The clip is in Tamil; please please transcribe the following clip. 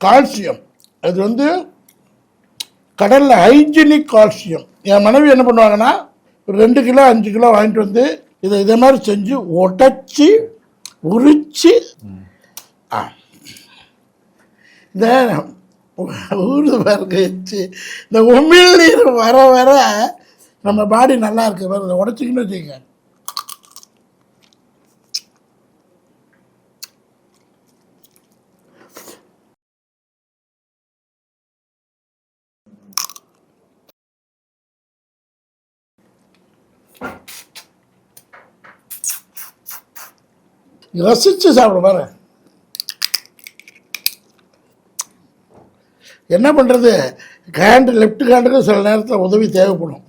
கால்சியம். அது வந்து கடலில் ஹைஜீனிக் கால்சியம். என் மனைவி என்ன பண்ணுவாங்கன்னா ஒரு ரெண்டு கிலோ அஞ்சு கிலோ வாங்கிட்டு வந்து இதை இதே மாதிரி செஞ்சு உடச்சி உரிச்சு ஆ. இந்த ஊரு பாருங்க இந்த உமிழ் நீர் வர வர நம்ம பாடி நல்லா இருக்கு. பாருங்க இதை உடைச்சிக்கின்னு வச்சுக்கோங்க. ரசித்து சாப்பிட பாரு. என்ன பண்ணுறது ஹேண்டு லெஃப்ட் ஹேண்டுக்கு சில நேரத்தில் உதவி தேவைப்படும்.